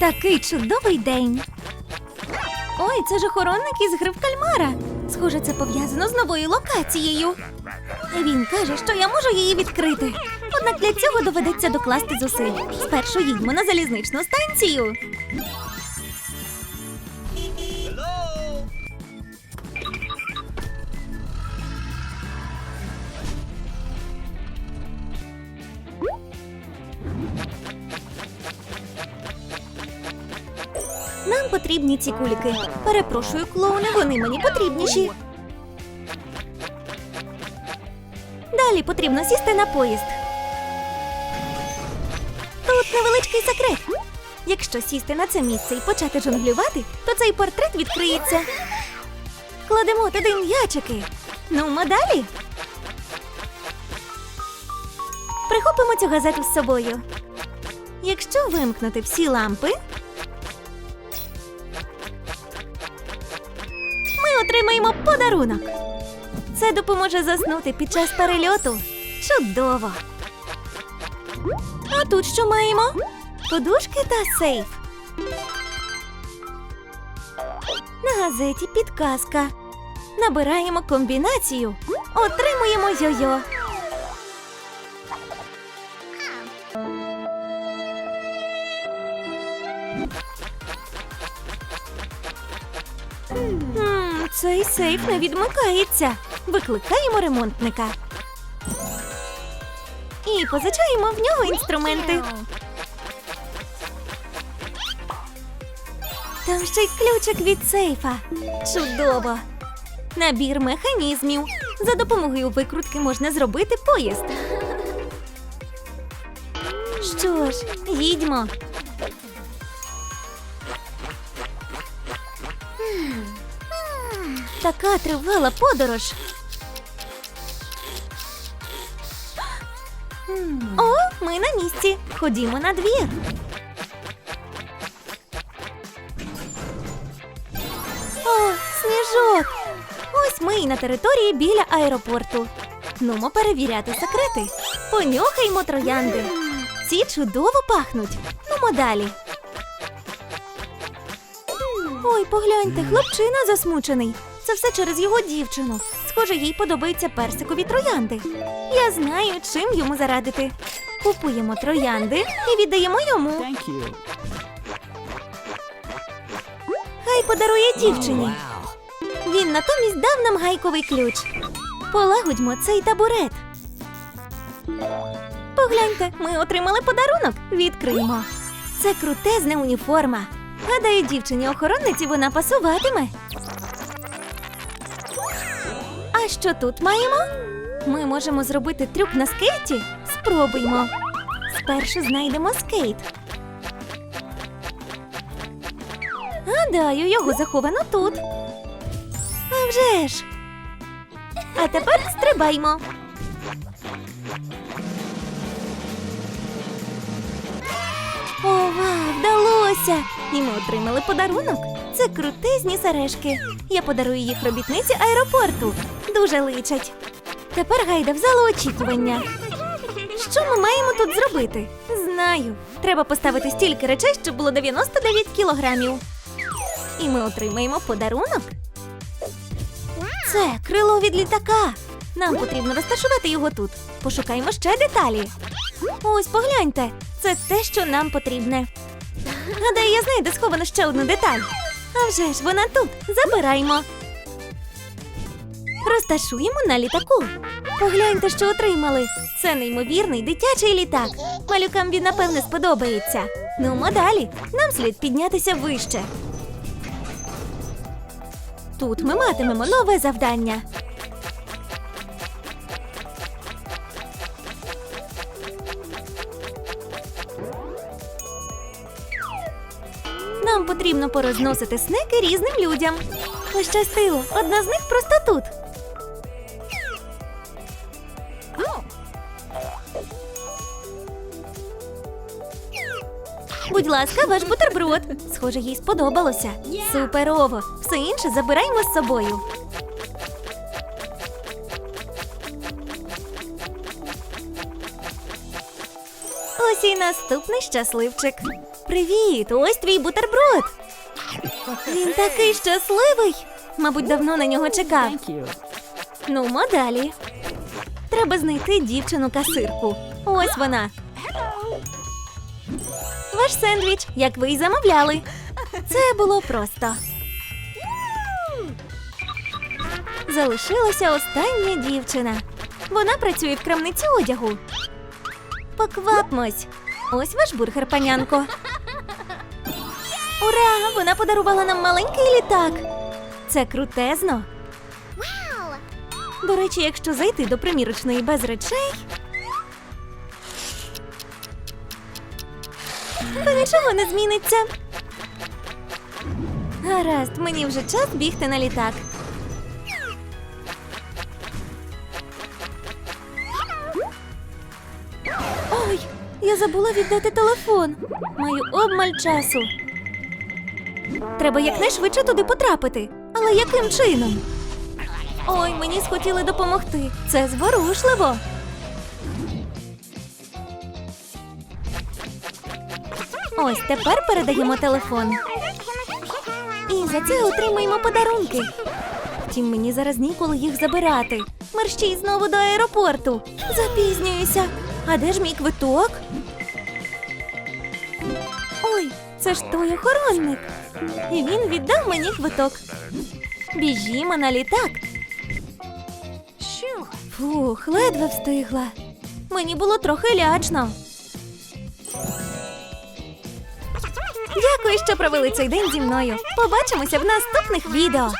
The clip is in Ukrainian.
Такий чудовий день. Ой, це ж охоронник із гри в кальмара. Схоже, це пов'язано з новою локацією. Він каже, що я можу її відкрити. Однак для цього доведеться докласти зусиль. Спершу їдьмо на залізничну станцію. Потрібні ці кульки. Перепрошую, клоуни, вони мені потрібніші. Далі потрібно сісти на поїзд. Тут невеличкий секрет. Якщо сісти на це місце і почати жонглювати, то цей портрет відкриється. Кладемо туди м'ячики. Ну, ми далі. Прихопимо цю газету з собою. Якщо вимкнути всі лампи, отримаємо подарунок. Це допоможе заснути під час перельоту. Чудово! А тут що маємо? Подушки та сейф. На газеті підказка. Набираємо комбінацію. Отримуємо йо-йо. Хм, цей сейф не відмикається. Викликаємо ремонтника. І позичаємо в нього інструменти. Там ще й ключик від сейфа. Чудово! Набір механізмів. За допомогою викрутки можна зробити поїзд. Що ж, їдьмо. Така тривала подорож. О, ми на місці. Ходімо на двір. О, сніжок. Ось ми і на території біля аеропорту. Нумо перевіряти секрети. Понюхаймо троянди. Ці чудово пахнуть. Нумо далі. Ой, погляньте, хлопчина засмучений. Це все через його дівчину. Схоже, їй подобаються персикові троянди. Я знаю, чим йому зарадити. Купуємо троянди і віддаємо йому. Хай подарує дівчині. Він натомість дав нам гайковий ключ. Полагодьмо цей табурет. Погляньте, ми отримали подарунок. Відкриємо. Це крутезна уніформа. Гадаю, дівчині охоронниці вона пасуватиме. Що тут маємо? Ми можемо зробити трюк на скейті? Спробуймо. Спершу знайдемо скейт. Гадаю, його заховано тут. А вже ж. А тепер стрибаймо. Ова, вдалося! І ми отримали подарунок. Це крутизні сережки. Я подарую їх робітниці аеропорту. Дуже личать. Тепер гайда в залу очікування. Що ми маємо тут зробити? Знаю. Треба поставити стільки речей, щоб було 99 кілограмів. І ми отримаємо подарунок. Це крило від літака. Нам потрібно розташувати його тут. Пошукаємо ще деталі. Ось погляньте, це те, що нам потрібне. Гадаю, я знаю, де сховано ще одну деталь. А вже ж вона тут. Забираємо. Розташуємо на літаку. Погляньте, що отримали. Це неймовірний дитячий літак. Малюкам він напевне сподобається. Ну, далі. Нам слід піднятися вище. Тут ми матимемо нове завдання. Нам порозносити снеки різним людям. Пощастило, одна з них просто тут. Будь ласка, ваш бутерброд. Схоже, їй сподобалося. Суперово. Все інше забираємо з собою. Ось і наступний щасливчик. Привіт! Ось твій бутерброд. Він такий щасливий. Мабуть, давно на нього чекав. Ну, мо далі. Треба знайти дівчину-касирку. Ось вона. Ваш сендвіч, як ви й замовляли. Це було просто. Залишилася остання дівчина. Вона працює в крамниці одягу. Поквапмось. Ось ваш бургер, панянко. Ура! Вона подарувала нам маленький літак. Це крутезно. До речі, якщо зайти до примірочної без речей. То нічого не зміниться. Гаразд, мені вже час бігти на літак. Забула віддати телефон. Маю обмаль часу. Треба якнайшвидше туди потрапити. Але яким чином? Ой, мені схотіли допомогти. Це зворушливо. Ось тепер передаємо телефон. І за це отримаємо подарунки. Втім, мені зараз ніколи їх забирати. Мерщій знову до аеропорту. Запізнююся. А де ж мій квиток? Ой, це ж той охоронник. І він віддав мені квиток. Біжімо на літак. Фух, ледве встигла. Мені було трохи лячно. Дякую, що провели цей день зі мною. Побачимося в наступних відео.